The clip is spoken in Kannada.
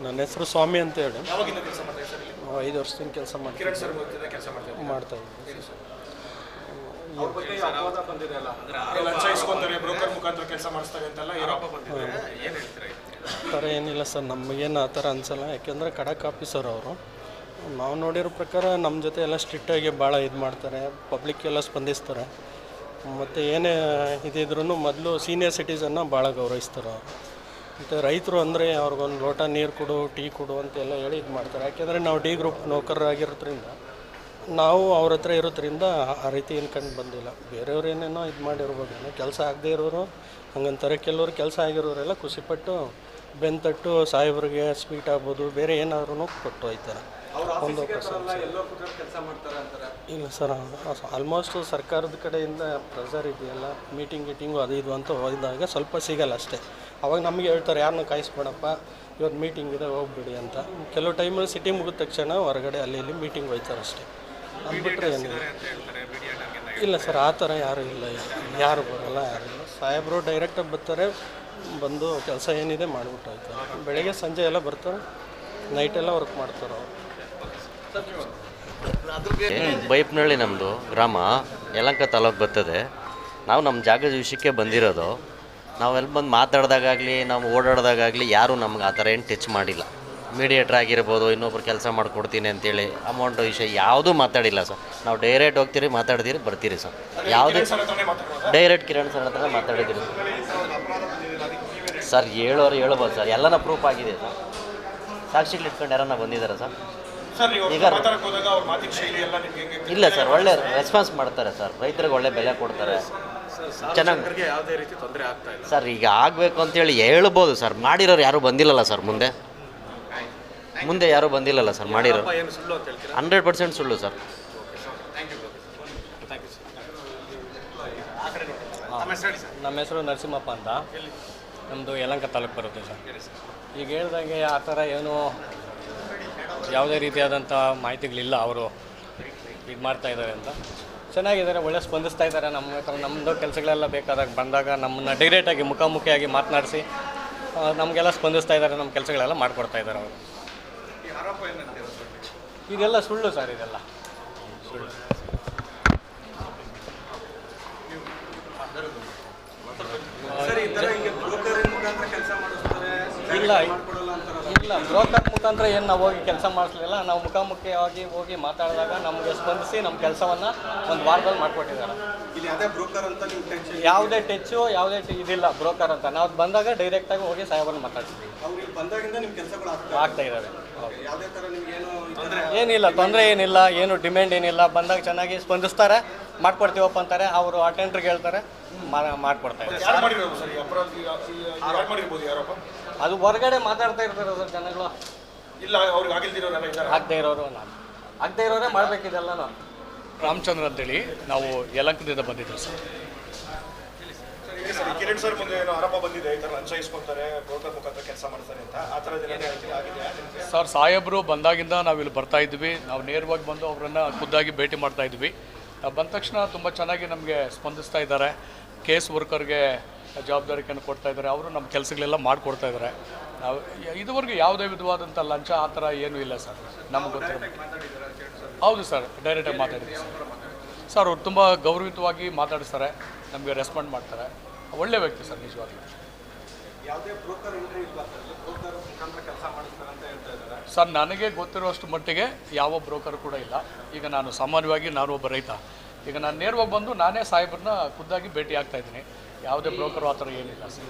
ನನ್ನ ಹೆಸರು ಸ್ವಾಮಿ ಅಂತ ಹೇಳಿ ಯಾವಾಗಿಂದ ಕೆಲಸ ಮಾಡ್ತಾ ಸರ್ ಇಲ್ಲಿ? ನಾವು ಐದು ವರ್ಷದಿಂದ ಕೆಲಸ ಮಾಡ್ತೀವಿ ಸರ್ ಜೊತೆ ಕೆಲಸ ಮಾಡ್ತಾ ಇದ್ದೀರಾ? ಮಾಡ್ತಾ ಇದ್ದೀವಿ ಅವ್ರ ಬಗ್ಗೆ ಅಪವಾದ ಬಂದಿದೆ ಅಲ್ಲ? ಏ, ಲಂಚ ಇಸ್ಕೊಂತಾರೆ ಬ್ರೋಕರ್ ಮುಖಾಂತರ ಕೆಲಸ ಮಾಡಿಸ್ತಾರೆ ಅಂತೆಲ್ಲ ಆರೋಪ ಬಂದಿದೆ. ಏನು ಹೇಳ್ತೀರಾ ಆ ಥರ ಏನಿಲ್ಲ ಸರ್ ನಮಗೇನು ಆ ಥರ ಅನ್ಸಲ್ಲ. ಯಾಕೆಂದ್ರೆ ಖಡಕ್ ಆಫೀಸರ್ ಅವರು ನಾವು ನೋಡಿರೋ ಪ್ರಕಾರ ನಮ್ಮ ಜೊತೆ ಎಲ್ಲ ಸ್ಟ್ರಿಕ್ಟಾಗಿ ಭಾಳ ಇದು ಮಾಡ್ತಾರೆ ಪಬ್ಲಿಕ್ ಎಲ್ಲ ಸ್ಪಂದಿಸ್ತಾರೆ. ಮತ್ತು ಏನೇ ಇದಿದ್ರೂ ಮೊದಲು ಸೀನಿಯರ್ ಸಿಟಿಸನ್ನ ಭಾಳ ಗೌರವಿಸ್ತಾರೆ ಅವರು. ಮತ್ತು ರೈತರು ಅಂದರೆ ಅವ್ರಿಗೊಂದು ಲೋಟ ನೀರು ಕೊಡು, ಟೀ ಕೊಡು ಅಂತೆಲ್ಲ ಹೇಳಿ ಇದು ಮಾಡ್ತಾರೆ. ಯಾಕೆಂದರೆ ನಾವು ಡಿ ಗ್ರೂಪ್ ನೌಕರರಾಗಿರೋದ್ರಿಂದ ನಾವು ಅವ್ರ ಹತ್ರ ಇರೋದ್ರಿಂದ ಆ ರೀತಿ ಏನು ಕಂಡು ಬಂದಿಲ್ಲ. ಬೇರೆಯವ್ರು ಏನೇನೋ ಇದು ಮಾಡಿರ್ಬೋದೇನೋ ಕೆಲಸ ಆಗದೇ ಇರೋರು, ಹಂಗಂತಾರೆ. ಕೆಲವರು ಕೆಲಸ ಆಗಿರೋರೆಲ್ಲ ಖುಷಿಪಟ್ಟು ಬೆಂತಟ್ಟು ಸಾಹೇಬ್ರಿಗೆ ಸ್ವೀಟ್ ಆಗ್ಬೋದು ಬೇರೆ ಏನಾದ್ರೂ ಕೊಟ್ಟು ಹೋಯ್ತಾರೆ. ಒಂದು ಇಲ್ಲ ಸರ್ ಆಲ್ಮೋಸ್ಟ್ ಸರ್ಕಾರದ ಕಡೆಯಿಂದ ಪ್ರೆಸರ್ ಇದೆಯಲ್ಲ ಮೀಟಿಂಗ್ ಗೀಟಿಂಗು ಅದು ಇದು ಅಂತ ಹೋದಾಗ ಸ್ವಲ್ಪ ಸಿಗಲ್ಲ ಅಷ್ಟೇ. ಅವಾಗ ನಮಗೆ ಹೇಳ್ತಾರೆ ಯಾರನ್ನೂ ಕಾಯಿಸ್ಬೇಡಪ್ಪ ಇವತ್ತು ಮೀಟಿಂಗ್ ಇದೆ ಹೋಗ್ಬಿಡಿ ಅಂತ. ಕೆಲವು ಟೈಮಲ್ಲಿ ಸಿಟಿ ಮುಗಿದ ತಕ್ಷಣ ಹೊರಗಡೆ ಅಲ್ಲಿ ಇಲ್ಲಿ ಮೀಟಿಂಗ್ ಹೋಯ್ತಾರೆ ಅಷ್ಟೇ. ಅಂದ್ಬಿಟ್ರೆ ಏನಿಲ್ಲ. ಇಲ್ಲ ಸರ್, ಆ ಥರ ಯಾರೂ ಇಲ್ಲ. ಯಾರು ಬರಲ್ಲ. ಯಾರು ಇಲ್ಲ ಸಾಹೇಬರು ಡೈರೆಕ್ಟಾಗಿ ಬರ್ತಾರೆ, ಬಂದು ಕೆಲಸ ಏನಿದೆ ಮಾಡಿಬಿಟ್ಟು ಬೆಳಗ್ಗೆ ಸಂಜೆ ಎಲ್ಲ ಬರ್ತಾರೆ ನೈಟೆಲ್ಲ ವರ್ಕ್ ಮಾಡ್ತಾರೆ ಅವರು. ಬೈಪ್ನಳ್ಳಿ ನಮ್ಮದು ಗ್ರಾಮ, ಯಲಂಕ ತಾಲೂಕು ಬರ್ತದೆ. ನಾವು ನಮ್ಮ ಜಾಗದ ವಿಷಯಕ್ಕೆ ಬಂದಿರೋದು. ನಾವೆಲ್ಲ ಬಂದು ಮಾತಾಡ್ದಾಗಲಿ ನಾವು ಓಡಾಡ್ದಾಗಲಿ ಯಾರೂ ನಮ್ಗೆ ಆ ಥರ ಏನು ಟಚ್ ಮಾಡಿಲ್ಲ. ಮೀಡಿಯೇಟ್ರ್ ಆಗಿರ್ಬೋದು ಇನ್ನೊಬ್ರು ಕೆಲಸ ಮಾಡಿಕೊಡ್ತೀನಿ ಅಂತೇಳಿ ಅಮೌಂಟ್ ವಿಷಯ ಯಾವುದೂ ಮಾತಾಡಿಲ್ಲ ಸರ್ ನಾವು ಡೈರೆಕ್ಟ್ ಹೋಗ್ತೀರಿ ಮಾತಾಡ್ತೀರಿ ಬರ್ತೀರಿ ಸರ್ ಯಾವುದೇ ಡೈರೆಕ್ಟ್ ಕಿರಣ್ ಸರ್ ಹತ್ರ ಮಾತಾಡಿದ್ದೀರಿ. ಸರ್ ಹೇಳೋರು ಹೇಳ್ಬೋದು ಸರ್ ಎಲ್ಲನ ಪ್ರೂಫ್ ಆಗಿದೆ ಸರ್ ಸಾಕ್ಷಿಗಳು ಇಟ್ಕೊಂಡು ಯಾರನ್ನ ಬಂದಿದ್ದಾರೆ ಸರ್ ಸರ್ ಈಗ- ಇಲ್ಲ ಸರ್ ಒಳ್ಳೆ ರೆಸ್ಪಾನ್ಸ್ ಮಾಡ್ತಾರೆ ಸರ್ ರೈತರಿಗೆ ಒಳ್ಳೆ ಬೆಲೆ ಕೊಡ್ತಾರೆ. ಚೆನ್ನಾಗಿ ಯಾವುದೇ ರೀತಿ ತೊಂದರೆ ಆಗ್ತಾ ಇಲ್ಲ. ಸರ್ ಈಗ ಆಗಬೇಕು ಅಂತೇಳಿ ಹೇಳ್ಬೋದು ಸರ್ ಮಾಡಿರೋರು ಯಾರೂ ಬಂದಿಲ್ಲಲ್ಲ ಸರ್ ಮುಂದೆ? ಮುಂದೆ ಯಾರೂ ಬಂದಿಲ್ಲಲ್ಲ ಸರ್ ಮಾಡಿರೋ ಏನು ಸುಳ್ಳು ಅಂತ ಹೇಳ್ತೀರಾ? ಹಂಡ್ರೆಡ್ ಪರ್ಸೆಂಟ್ ಸುಳ್ಳು ಸರ್. ನಮ್ಮ ಹೆಸರು ಹೇಳಿ ಸರ್ ನಮ್ಮ ಹೆಸರು ನರಸಿಂಹಪ್ಪ ಅಂತ. ನಮ್ಮದು ಯಲಂಕ ತಾಲೂಕು ಬರುತ್ತೆ ಸರ್. ಈಗ ಹೇಳ್ದಂಗೆ ಆ ಥರ ಏನು ಯಾವುದೇ ರೀತಿಯಾದಂಥ ಮಾಹಿತಿಗಳಿಲ್ಲ ಅವರು. ಇದು ಮಾಡ್ತಾ ಇದ್ದಾರೆ ಅಂತ. ಚೆನ್ನಾಗಿದ್ದಾರೆ ಒಳ್ಳೆ ಸ್ಪಂದಿಸ್ತಾ ಇದ್ದಾರೆ. ನಮ್ಮ ಹತ್ರ ನಮ್ಮದು ಕೆಲಸಗಳೆಲ್ಲ ಬೇಕಾದಾಗ ಬಂದಾಗ ನಮ್ಮನ್ನು ಡೈರೆಕ್ಟಾಗಿ ಮುಖಾಮುಖಿಯಾಗಿ ಮಾತನಾಡಿಸಿ ನಮಗೆಲ್ಲ ಸ್ಪಂದಿಸ್ತಾ ಇದ್ದಾರೆ ನಮ್ಮ ಕೆಲಸಗಳೆಲ್ಲ ಮಾಡಿಕೊಡ್ತಾ ಇದ್ದಾರೆ ಅವರು. ಇದೆಲ್ಲ ಸುಳ್ಳು ಸರ್ ಇದೆಲ್ಲ. ಸುಳ್ಳು ಇಲ್ಲ ಇಲ್ಲ ಬ್ರೋಕರ್ ಮುಖಾಂತರ ಏನು ನಾವು ಹೋಗಿ ಕೆಲಸ ಮಾಡಿಸ್ಲಿಲ್ಲ ನಾವು ಮುಖಾಮುಖಿಯಾಗಿ ಹೋಗಿ ಮಾತಾಡಿದಾಗ ನಮಗೆ ಸ್ಪಂದಿಸಿ ನಮ್ಮ ಕೆಲಸವನ್ನು ಒಂದು ವಾರದಲ್ಲಿ ಮಾಡಿಕೊಟ್ಟಿದ್ದಾರೆ. ಇಲ್ಲಿ ಅದೇ ಬ್ರೋಕರ್ ಅಂತ ನೀವು ಟೆನ್ಷನ್ ಯಾವುದೇ ಟೆಚ್ಚು ಯಾವುದೇ ಇದಿಲ್ಲ ಬ್ರೋಕರ್ ಅಂತ. ನಾವು ಬಂದಾಗ ಡೈರೆಕ್ಟಾಗಿ ಹೋಗಿ ಸಾಹೇಬರನ್ನ ಮಾತಾಡ್ತೀವಿ. ಅವ್ರಿಗೆ ಬಂದಾಗಿಂದ ನಿಮ್ಮ ಕೆಲಸಗಳು ಆಗ್ತಾ ಇದ್ದಾರೆ ಇದ್ದಾವೆ. ಯಾವುದೇ ಥರ ನಿಮ್ಗೆ ಏನು ಏನಿಲ್ಲ ತೊಂದರೆ ಏನಿಲ್ಲ ಏನು ಡಿಮ್ಯಾಂಡ್ ಏನಿಲ್ಲ. ಬಂದಾಗ ಚೆನ್ನಾಗಿ ಸ್ಪಂದಿಸ್ತಾರೆ. ಮಾಡ್ಕೊಡ್ತೀವಪ್ಪ ಅಂತಾರೆ ಅವರು ಅಟೆಂಡ್ರಿಗೆ ಹೇಳ್ತಾರೆ ಮಾ- ಮಾಡ್ಕೊಡ್ತಾ ಇದ್ದಾರೆ. ಸರ್? ಈ ಅಪರಾಧ ಈ- ಈ- ಯಾರು ಮಾಡಿರ್ಬೋದು ಯಾರಪ್ಪ ಅದು ಹೊರಗಡೆ ಮಾತಾಡ್ತಾ ಇರ್ತಾರೆ ಸರ್ ಜನಗಳು. ಇಲ್ಲ ಅವ್ರಿಗೆ ಆಗದೆ ಇರೋರು ನಾನು. ಆಗದೆ ಇರೋರೇ ನಾನು ರಾಮಚಂದ್ರ ಅಂತೇಳಿ ನಾವು ಯಲಂಕದಿಂದ ಬಂದಿದ್ದೆ ಸರ್. ಸರ್. ಈ ಕಿರಣ್ ಸರ್ ಮುಂದೆ ಏನೋ ಆರೋಪ ಬಂದಿದೆ ಈ ಥರ ಲಂಚ ಇಸ್ಕೊಂತಾರೆ ಬ್ರೋಕರ್ ಮುಖಾಂತರ ಕೆಲಸ ಮಾಡ್ತಾರೆ ಅಂತ. ಆ ಥರದ್ದು? ಸರ್ ಸಾಹೇಬರು ಬಂದಾಗಿಂದ ನಾವಿಲ್ಲಿ ಇಲ್ಲಿ ಬರ್ತಾ ಇದ್ವಿ. ನಾವು ನೇರವಾಗಿ ಬಂದು ಅವರನ್ನ ಖುದ್ದಾಗಿ ಭೇಟಿ ಮಾಡ್ತಾ ಇದ್ವಿ. ಬಂದ ತಕ್ಷಣ ತುಂಬ ಚೆನ್ನಾಗಿ ನಮಗೆ ಸ್ಪಂದಿಸ್ತಾ ಇದ್ದಾರೆ. ಕೇಸ್ ವರ್ಕರ್ಗೆ ಜವಾಬ್ದಾರಿಕೆಯನ್ನು ಕೊಡ್ತಾ ಇದ್ದಾರೆ. ಅವರು ನಮ್ಮ ಕೆಲಸಗಳೆಲ್ಲ ಮಾಡಿಕೊಡ್ತಾ ಇದ್ದಾರೆ. ನಾವು, ಇದುವರೆಗೂ ಯಾವುದೇ ವಿಧವಾದಂಥ ಲಂಚ ಆ ಥರ ಏನೂ ಇಲ್ಲ ಸರ್. ನಮಗೆ ಗೊತ್ತಿರೋ ಹೌದು ಸರ್ ಡೈರೆಕ್ಟಾಗಿ ಮಾತಾಡಿದ್ವಿ ಸರ್. ಸರ್, ಅವ್ರು ತುಂಬ ಗೌರವಿತವಾಗಿ ಮಾತಾಡಿಸ್ತಾರೆ. ನಮಗೆ ರೆಸ್ಪಾಂಡ್ ಮಾಡ್ತಾರೆ. ಒಳ್ಳೆ ವ್ಯಕ್ತಿ ಸರ್, ನಿಜವಾಗ್ಲೂ ಯಾವುದೇ ಬ್ರೋಕರ್ ಎಂಟ್ರಿ ಇಲ್ಲ ಸರ್, ನನಗೆ ಗೊತ್ತಿರುವಷ್ಟು ಮಟ್ಟಿಗೆ ಯಾವ ಬ್ರೋಕರ್ ಕೂಡ ಇಲ್ಲ. ಈಗ ನಾನು ಸಾಮಾನ್ಯವಾಗಿ ನಾನು ಒಬ್ಬ ರೈತ. ಈಗ ನಾನು ನೇರವಾಗಿ ಬಂದು ನಾನೇ ಸಾಹೇಬ್ರನ್ನ ಖುದ್ದಾಗಿ ಭೇಟಿ ಆಗ್ತಾ ಇದ್ದೀನಿ. ಯಾವುದೇ ಬ್ರೋಕರು ಆ ಥರ ಏನಿಲ್ಲ. ಸರ್